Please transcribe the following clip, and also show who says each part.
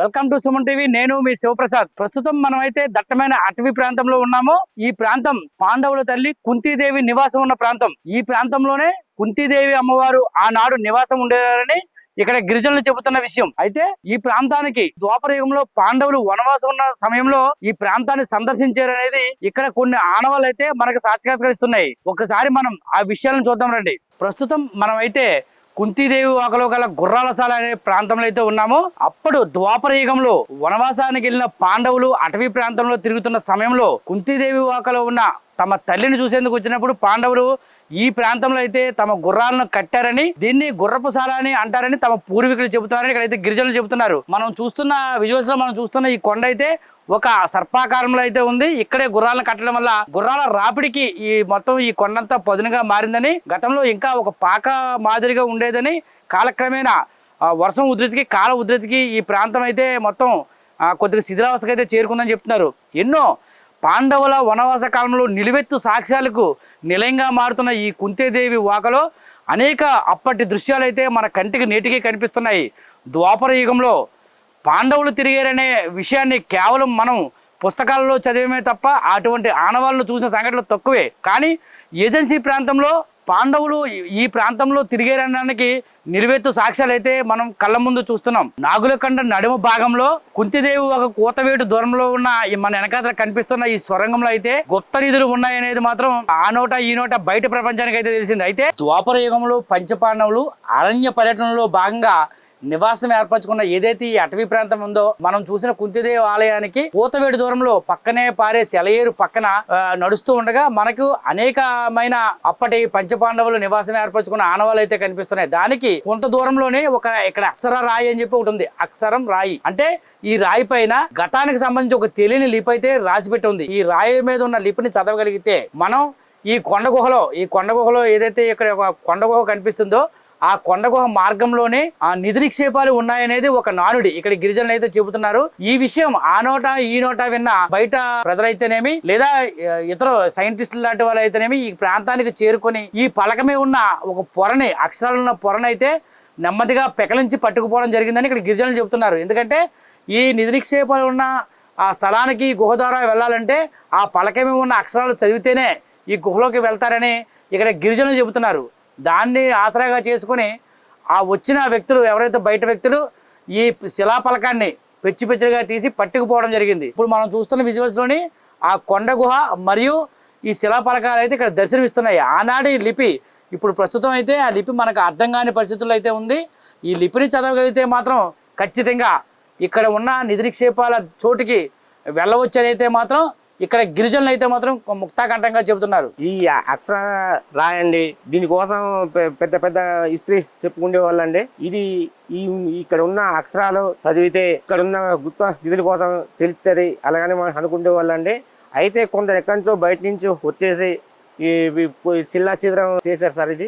Speaker 1: Welcome to Suman TV. నేను మీ శివప్రసాద్. ప్రస్తుతం మనం అయితే దట్టమైన అటవీ ప్రాంతంలో ఉన్నాము. ఈ ప్రాంతం పాండవుల తల్లి కుంతీదేవి నివాసం ఉన్న ప్రాంతం. ఈ ప్రాంతంలోనే కుంతీదేవి అమ్మవారు ఆనాడు నివాసం ఉండేవారని ఇక్కడ గిరిజనులు చెబుతున్న విషయం. అయితే ఈ ప్రాంతానికి ద్వాపర యుగంలో పాండవులు వనవాసం ఉన్న సమయంలో ఈ ప్రాంతాన్ని సందర్శించారనేది ఇక్కడ కొన్ని ఆనవాళ్ళు అయితే మనకు సాక్షాత్కరిస్తున్నాయి. ఒకసారి మనం ఆ విషయాలను చూద్దాం రండి. ప్రస్తుతం మనమైతే కుంతీదేవి వాకలో గల గుర్రాలసాల అనే ప్రాంతంలో అయితే ఉన్నాము. అప్పుడు ద్వాపర యుగంలో వనవాసానికి వెళ్ళిన పాండవులు అటవీ ప్రాంతంలో తిరుగుతున్న సమయంలో కుంతీదేవి వాకలో ఉన్న తమ తల్లిని చూసేందుకు వచ్చినప్పుడు పాండవులు ఈ ప్రాంతంలో అయితే తమ గుర్రాలను కట్టారని దీన్ని గుర్రపుసాల అని అంటారని తమ పూర్వీకులు చెబుతున్నారని ఇక్కడైతే గిరిజనులు చెబుతున్నారు. మనం చూస్తున్న విజువల్స్లో మనం చూస్తున్న ఈ కొండ అయితే ఒక సర్పాకారంలో అయితే ఉంది. ఇక్కడే గుర్రాలను కట్టడం వల్ల గుర్రాల రాపిడికి ఈ మొత్తం ఈ కొండంతా పదునుగా మారిందని గతంలో ఇంకా ఒక పాక మాదిరిగా ఉండేదని కాలక్రమేణా వర్షం ఉధృతికి కాల ఉధృతికి ఈ ప్రాంతం అయితే మొత్తం కొద్దిగా శిథిలావస్థకు అయితే చేరుకుందని చెప్తున్నారు. ఎన్నో పాండవుల వనవాస కాలంలో నిలువెత్తు సాక్ష్యాలకు నిలయంగా మారుతున్న ఈ కుంతేదేవి వాకలో అనేక అప్పటి దృశ్యాలు అయితే మన కంటికి నేటికి కనిపిస్తున్నాయి. ద్వాపర యుగంలో పాండవులు తిరిగారనే విషయాన్ని కేవలం మనం పుస్తకాలలో చదివమే తప్ప అటువంటి ఆనవాళ్ళను చూసిన సంఘటనలు తక్కువే. కానీ ఏజెన్సీ ప్రాంతంలో పాండవులు ఈ- ప్రాంతంలో తిరిగారనడానికి నిలువెత్తు సాక్ష్యాలు అయితే మనం కళ్ళ ముందు చూస్తున్నాం. నాగులకండ నడుమ భాగంలో కుంతిదేవి ఒక కూతవేటు దూరంలో ఉన్న ఈ మన వెనకాతల కనిపిస్తున్న ఈ సొరంగంలో అయితే గుప్త నిధులు ఉన్నాయనేది మాత్రం ఆ నోట ఈ నోట బయట ప్రపంచానికి అయితే తెలిసింది. అయితే ద్వాపర యుగంలో పంచపాండవులు అరణ్య పర్యటనలో భాగంగా నివాసం ఏర్పరచుకున్న ఏదైతే ఈ అటవీ ప్రాంతం ఉందో మనం చూసిన కుంతిదేవి ఆలయానికి పూతవేడు దూరంలో పక్కనే పారే సెలయేరు పక్కన నడుస్తూ ఉండగా మనకు అనేకమైన అప్పటి పంచపాండవులు నివాసం ఏర్పరచుకున్న ఆనవాలు అయితే కనిపిస్తున్నాయి. దానికి కొంత దూరంలోనే ఒక ఇక్కడ అక్షర రాయి అని చెప్పి ఒకటి ఉంది. అక్షరం రాయి. అంటే ఈ రాయి పైన గతానికి సంబంధించి ఒక తెలియని లిపి అయితే రాసి పెట్టి ఉంది. ఈ రాయి మీద ఉన్న లిపిని చదవగలిగితే మనం ఈ కొండ గుహలో ఈ కొండ గుహలో ఏదైతే ఇక్కడ ఒక కొండ గుహ కనిపిస్తుందో ఆ కొండ గుహ మార్గంలోనే ఆ నిధి నిక్షేపాలు ఉన్నాయనేది ఒక నానుడి. ఇక్కడ గిరిజనులు అయితే చెబుతున్నారు. ఈ విషయం ఆ నోట ఈ నోట విన్న బయట ప్రజలైతేనేమి లేదా ఇతర సైంటిస్టులు లాంటి వాళ్ళు అయితేనేమి ఈ ప్రాంతానికి చేరుకొని ఈ పలకమే ఉన్న ఒక పొరని అక్షరాలు ఉన్న పొరనైతే నెమ్మదిగా పెకలించి పట్టుకుపోవడం జరిగిందని ఇక్కడ గిరిజనులు చెబుతున్నారు. ఎందుకంటే ఈ నిధి నిక్షేపాలు ఉన్న ఆ స్థలానికి గుహ ద్వారా వెళ్ళాలంటే ఆ పలకమే ఉన్న అక్షరాలు చదివితేనే ఈ గుహలోకి వెళ్తారని ఇక్కడ గిరిజనులు చెబుతున్నారు. దాన్ని ఆసరాగా చేసుకుని ఆ వచ్చిన వ్యక్తులు ఎవరైతే బయట వ్యక్తులు ఈ శిలాఫలకాన్ని పెచ్చి పెచ్చిగా తీసి పట్టుకుపోవడం జరిగింది. ఇప్పుడు మనం చూస్తున్న విజువల్స్లోని ఆ కొండ గుహ మరియు ఈ శిలాఫలకాలు అయితే ఇక్కడ దర్శనమిస్తున్నాయి. ఆనాటి లిపి ఇప్పుడు ప్రస్తుతం అయితే ఆ లిపి మనకు అర్థం కాని పరిస్థితుల్లో అయితే ఉంది. ఈ లిపిని చదవగలిగితే మాత్రం ఖచ్చితంగా ఇక్కడ ఉన్న నిధిక్షేపాల చోటికి చోటుకి వెళ్ళవచ్చు అయితే మాత్రం ఇక్కడ గిరిజనులు అయితే మాత్రం ముక్తాకంఠంగా చెబుతున్నారు.
Speaker 2: ఈ అక్షర రాయండి దీనికోసం పె- పెద్ద పెద్ద హిస్టరీ చెప్పుకునే వాళ్ళండి. ఇది ఈ ఇక్కడ ఉన్న అక్షరాలు చదివితే ఇక్కడ ఉన్న గుప్త నిధుల కోసం తెలుస్తుంది అలాగని మనం అనుకునే వాళ్ళండి. అయితే కొందరు ఎక్కడి నుంచో బయట నుంచి వచ్చేసి ఈ చిల్లా చిద్రం చేశారు సార్ ఇది.